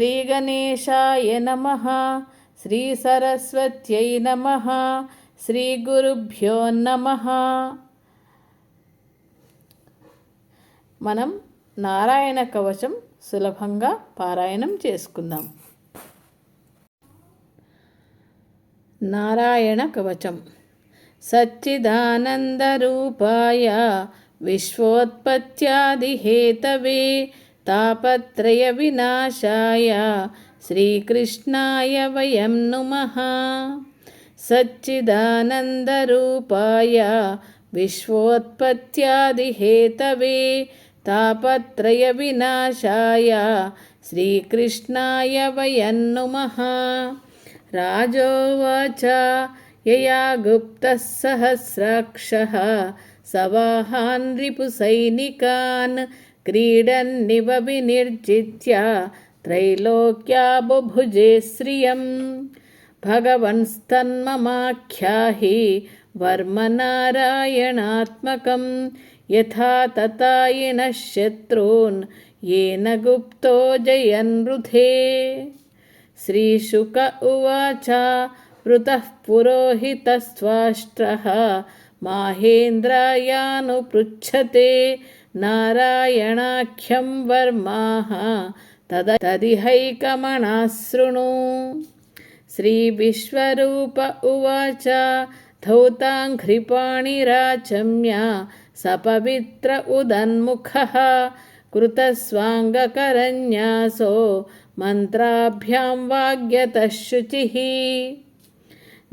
శ్రీగణేశాయ నమ. శ్రీసరస్వత్యై నమ. శ్రీగురుభ్యో నమ. మనం నారాయణ కవచం సులభంగా పారాయణం చేసుకుందాం. నారాయణ కవచం. సచ్చిదానందరూపాయ విశ్వోత్పత్యాదిహేతవే तापत्रयविनाशाय श्रीकृष्णाय वयं नुमः सच्चिदानन्दरूपाय विश्वोत्पत्त्यादिहेतवे तापत्रयविनाशाय श्रीकृष्णाय वयं नुमः राजोवाच यया गुप्तः सहस्राक्षः सवाहान् रिपुसैनिकान् क्रीडन्निव विनिर्जित्य त्रैलोक्या बुभुजे श्रियं भगवंस्तन्ममाख्याहि वर्मनारायणात्मकं यथा ततायिनः शत्रून् येन गुप्तो जयन्वृधे श्रीशुक उवाच वृतः पुरोहितस्त्वाष्ट्रः माहेन्द्रायानुपृच्छते नारायणाख्यं वर्माः तद तदिहैकमणाशृणु श्रीविश्वरूप उवाच धौताङ्घ्रिपाणिराचम्य सपवित्र उदन्मुखः कृतस्वाङ्गकरन्यासो मन्त्राभ्यां वाग्यतः शुचिः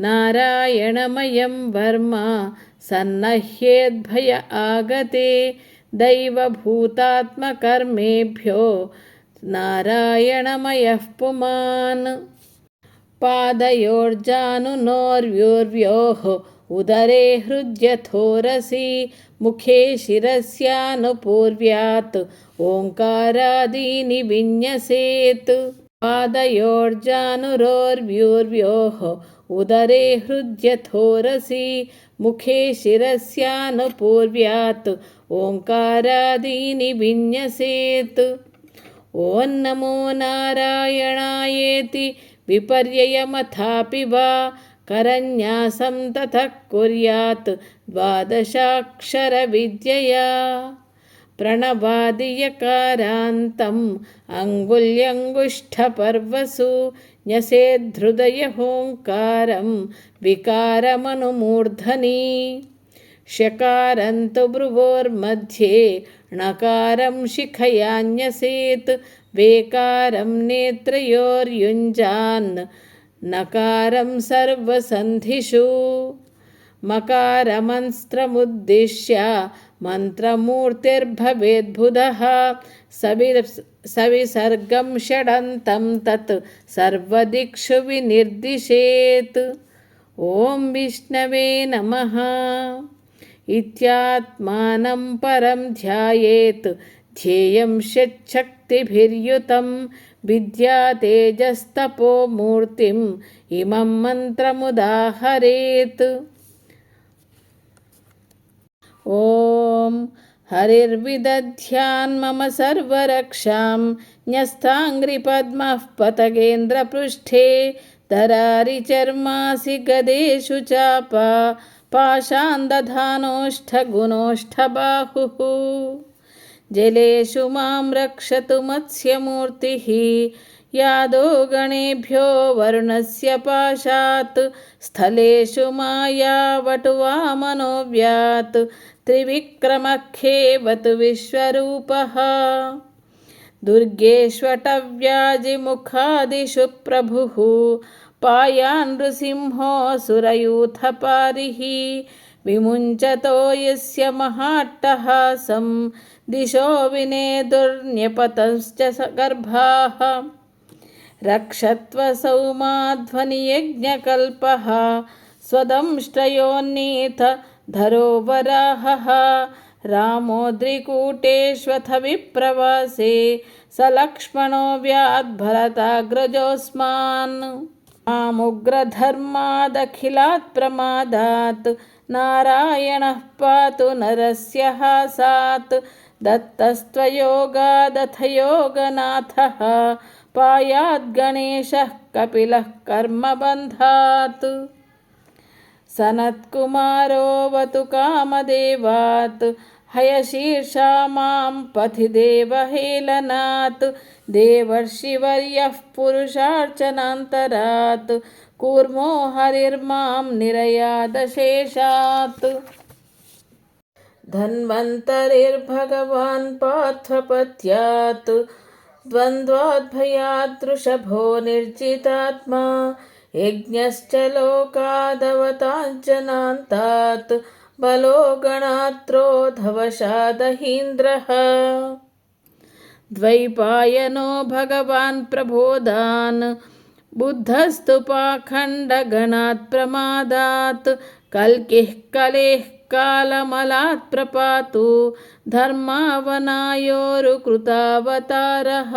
नारायणमयं वर्म सन्नह्येद्भय आगते दैवभूतात्मकर्मेभ्यो नारायणमयः पुमान् पादयोर्जानुनोर्व्योर्व्योः उदरे हृद्यथोरसि मुखे शिरस्यानुपूर्व्यात् ओङ्कारादीनि विन्यसेत् पादयोर्जानुरोर्व्योर्व्योः उदरे हृद्यथोरसि मुखे शिरस्यानुपूर्व्यात् ओङ्कारादीनि विन्यसेत् ॐ नमो नारायणायेति विपर्ययमथापि वा करन्यासं ततः कुर्यात् द्वादशाक्षरविद्यया प्रणवादियकारान्तम् अङ्गुल्यङ्गुष्ठपर्वसु न्यसेद्धृदयहोङ्कारं विकारमनुमूर्धनि शकारन्तु भ्रुवोर्मध्ये णकारं शिखयान्यसेत् वेकारं नेत्रयोर्युञ्जान् नकारं सर्वसन्धिषु मकारमन्स्त्रमुद्दिश्य मन्त्रमूर्तिर्भवेद्बुधः सवि सविसर्गं षडन्तं तत् सर्वदिक्षु विनिर्दिशेत् ॐ विष्णवे नमः इत्यात्मानं परं ध्यायेत् ध्येयं षट्शक्तिभिर्युतं विद्यातेजस्तपो मूर्तिम् इमं मन्त्रमुदाहरेत् ॐ हरिर्विदध्यान्मम सर्वरक्षां न्यस्ताङ्घ्रिपद्मः पतगेन्द्रपृष्ठे दरारिचर्मासि गदेषु चापा पाशान्दधानोष्ठगुणोष्ठबाहुः जलेषु मां रक्षतु मत्स्यमूर्तिः यादो गणेभ्यो वरुणस्य पाशात् स्थलेषु मायावटुवामनोव्यात् त्रिविक्रमखेवतु विश्वरूपः दुर्गेष्वटव्याजिमुखादिषु प्रभुः पायान् नृसिंहोऽसुरयूथपारिः विमुञ्चतो यस्य महाट्टहासं दिशो विनेदुर्न्यपतश्च गर्भाः रक्षत्वसौमाध्वनियज्ञकल्पः स्वदंष्ट्रयोन्नीथ धरोवराहः रामोद्रिकूटेष्वथ विप्रवासे स लक्ष्मणो व्याद्भरताग्रजोऽस्मान् मामुग्रधर्मादखिलात् प्रमादात् नारायणः पातु नरस्य हासात् दत्तस्त्वयोगादथ योगनाथः पायाद्गणेशः कपिलः कर्मबन्धात् सनत्कुमारोऽवतु कामदेवात् हयशीर्षा मां पथि देवहेलनात् देवर्षिवर्यः पुरुषार्चनान्तरात् कूर्मो हरिर्मां निरयादशेषात्। धन्वन्तरिर्भगवान् पार्थपत्यात् द्वन्द्वाद्भयादृषभो निर्जितात्मा यज्ञश्च लोकादवताञ्जनान्तात् बलो गणात्रोधवशादहीन्द्रः द्वैपायनो भगवान् प्रबोधान् बुद्धस्तु पाखण्डगणात् प्रमादात् कल्किः कलेः कालमलात् प्रपातु धर्मावनायोरुकृतावतारः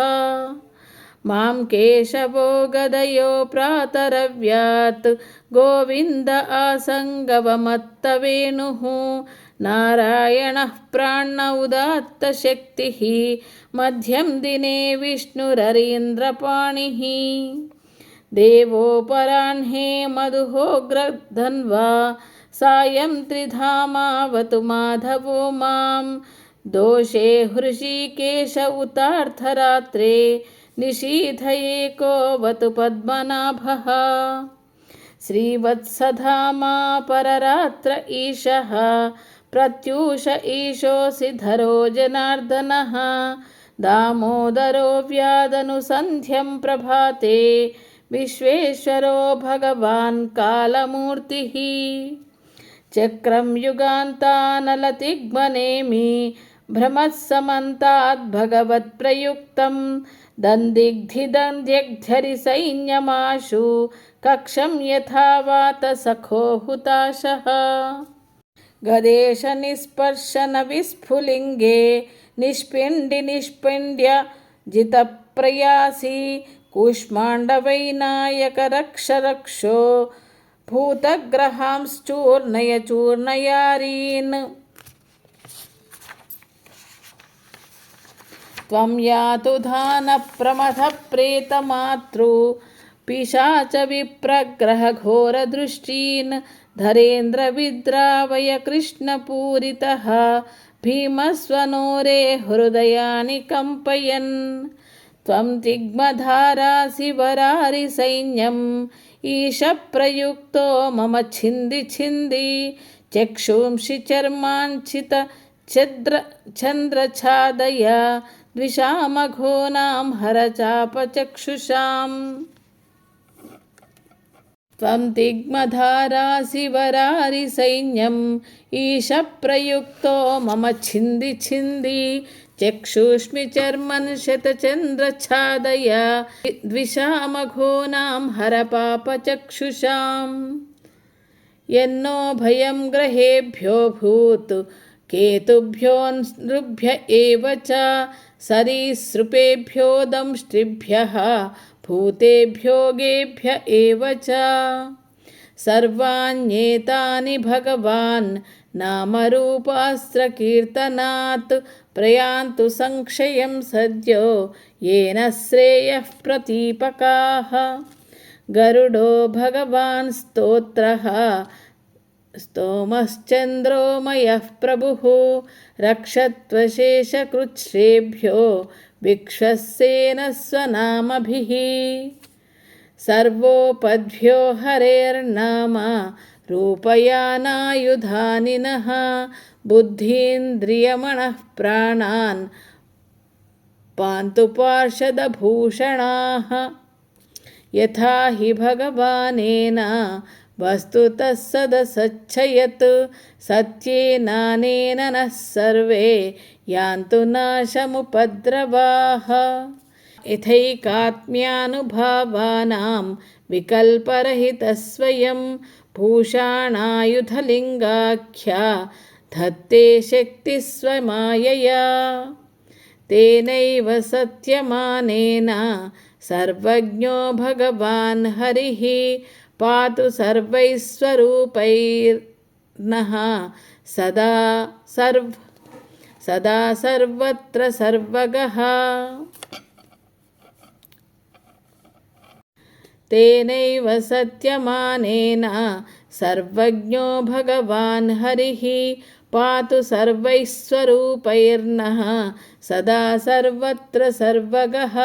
मां केशवो गदयो प्रातरव्यात्। गोविन्द आसङ्गवमत्तवेणुः। नारायणः प्राण उदात्तशक्तिः। मध्यं दिने विष्णुररीन्द्रपाणिः। देवोपराह्णे मधुहोग्रधन्वा। सायं त्रिधामावतु माधवो मां दोषे हृषीकेश उतार्थरात्रे निशीथयेकोऽवतु पद्मनाभः श्रीवत्सधामा पररात्र ईशः, प्रत्यूष ईशोऽसि धरो जनार्दनः, दामोदरो व्यादनुसन्ध्यं प्रभाते, विश्वेश्वरो भगवान् कालमूर्तिः। चक्रं युगान्तानलतिग्मनेमि, भ्रमत्समन्ताद्भगवत्प्रयुक्तं दन्दिग्धिदन्ध्यग्ध्यरिसैन्यमाशु कक्षं यथा वातसखो हुताशः गदेशनिस्पर्शनविस्फुलिङ्गे निष्पिण्डिनिष्पिण्ड्य जितप्रयासी कूष्माण्डवैनायकरक्षरक्षो भूतग्रहांश्चूर्णय त्वं यातु धानप्रमथप्रेतमातृ पिशाचविप्रग्रहघोरदृष्टीन् धरेन्द्रविद्रावय कृष्णपूरितः भीमस्वनोरे हृदयानि कम्पयन् त्वं तिग्मधारासि वरारिसैन्यम् ईशप्रयुक्तो मम छिन्दि छिन्दि चक्षुंषि चर्माञ्चित छद्र चन्द्रछादय द्विषामघोनां हरचापचक्षुषाम् त्वं तिग्मधारासि वरारिसैन्यम् ईशप्रयुक्तो मम छिन्दि छिन्दि चक्षुष्मि चर्मन् शतचन्द्रच्छादय द्विषामघोनां हरपापचक्षुषाम् यन्नो भयं ग्रहेभ्यो भूत् केतुभ्यो नृभ्य एव च సరీసృపేభ్యో దంష్టిభ్య భూతేభ్యో గేభ్య ఏవ చ సర్వాణ్యేతాని భగవాన్ నామరూపాస్త్రకీర్తనాత్ ప్రయాంతు సంక్షయం సద్యో ఏన శ్రేయ ప్రతీపకా గరుడో భగవాన్ స్తోత్ర स्तोमश्चन्द्रोमयः प्रभुः रक्षत्वशेषकृच्छ्रेभ्यो विक्षस्येन स्वनामभिः सर्वोपद्भ्यो हरेर्नाम रूपयानायुधानि नः बुद्धीन्द्रियमणः प्राणान् पान्तु पार्षदभूषणाः यथा हि भगवानेन वस्तुतः सदसच्छयत् सत्येनानेन नः सर्वे यान्तु नाशमुपद्रवाः यथैकात्म्यानुभावानां विकल्परहितस्वयं भूषाणायुधलिङ्गाख्या धत्ते शक्तिस्वमायया तेनैव सत्यमानेन सर्वज्ञो भगवान् हरिः పాతు సర్వైస్వరూపైర్నః సదా సర్వ సదా సర్వత్ర సర్వగః. తేనైవ సత్యమానేన సర్వజ్ఞో భగవాన్ హరిః పాతు సర్వైస్వరూపైర్నః సదా సర్వత్ర సర్వగః.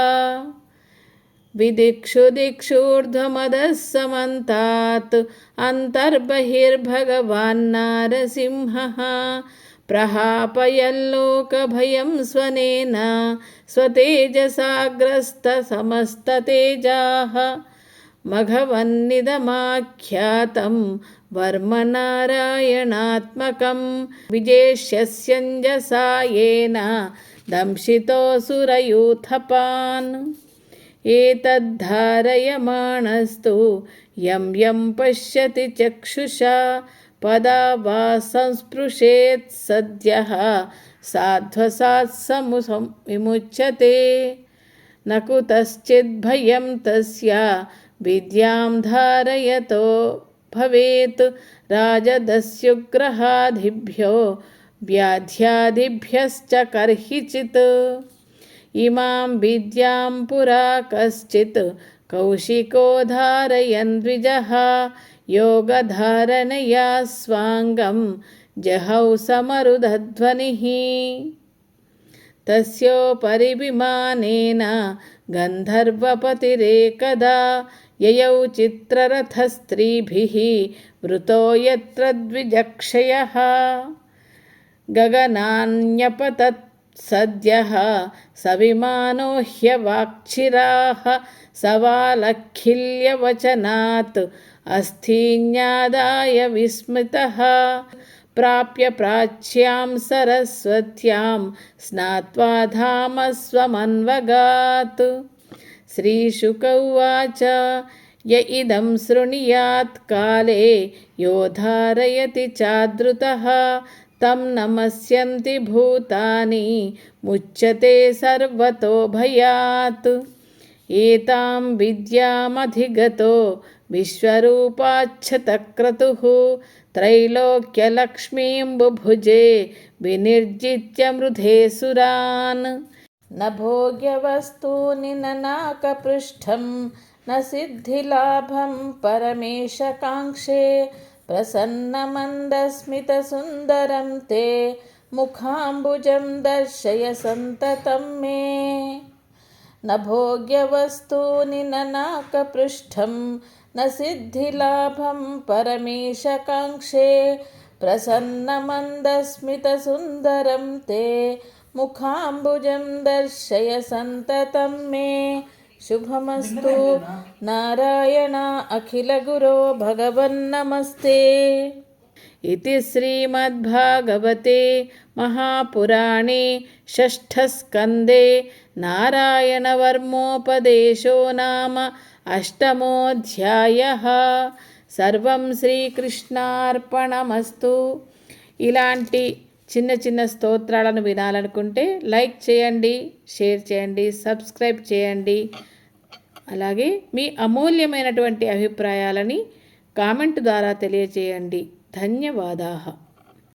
विदिक्षु दिक्षूर्ध्वमदः समन्तात् अन्तर्बहिर्भगवान्नारसिंहः प्रहापयल्लोकभयं स्वनेन स्वतेजसाग्रस्तसमस्ततेजाः मघवन्निदमाख्यातं वर्मनारायणात्मकं विजेष्यस्यञ्जसा येन दंशितोऽसुरयूथपान् एतद्धारयमाणस्तु यं यं पश्यति चक्षुषा पदा वा संस्पृशेत् सद्यः साध्वसात्समु विमुच्यते न कुतश्चिद्भयं तस्य विद्यां धारयतो भवेत् राजदस्युग्रहादिभ्यो व्याध्यादिभ्यश्च कर्हिचित् ఇమాం విద్యాం పురా కశ్చిత్ కౌశికో ధారయన్ ద్విజः యోగధారణయా స్వాంగం జహౌ సమరుదధ్వనిः తస్యోపరి విమానేన గంధర్వపతిరేకదా యయౌ చిత్రరథస్త్రీభిः వృతో యత్ర ద్విజక్షయ గగనాన్యపతత్ सद्यः सविमानो ह्यवाक्षिराः सवालखिल्यवचनात् अस्थीन्यादाय विस्मितः प्राप्य प्राच्यां सरस्वत्यां स्नात्वा धामस्वमन्वगात् श्रीशुक उवाच य इदं शृणुयात् काले यो धारयति चादृतः तं नमस्यन्ति भूतानि मुच्यते सर्वतो भयात् एतां विद्यामधिगतो विश्वरूपाच्छतक्रतुः त्रैलोक्यलक्ष्मीं बुभुजे विनिर्जित्य मृधे सुरान् न भोग्यवस्तूनि न नाकपृष्ठं न सिद्धिलाभं परमेशकाङ्क्षे प्रसन्नमन्दस्मितसुन्दरं ते मुखाम्बुजं दर्शय सन्ततं मे। न भोग्यवस्तूनि न नाकपृष्ठं न सिद्धिलाभं परमेशकाङ्क्षे। प्रसन्नमन्दस्मितसुन्दरं ते मुखाम्बुजं दर्शय सन्ततं मे शुभमस्तु नारायण अखिलगुरो भगवन्नमस्ते इति श्रीमद्भागवते महापुराणे षष्ठस्कन्दे नारायणवर्मोपदेशो नाम అష్టమోధ్యాయ సర్వం శ్రీకృష్ణార్పణమస్తు ఇలాంటి చిన్న చిన్న స్తోత్రాలను వినాలనుకుంటే లైక్ చేయండి షేర్ చేయండి సబ్స్క్రైబ్ చేయండి. అలాగే మీ అమూల్యమైనటువంటి అభిప్రాయాలని కామెంట్ ద్వారా తెలియజేయండి. ధన్యవాదాలు.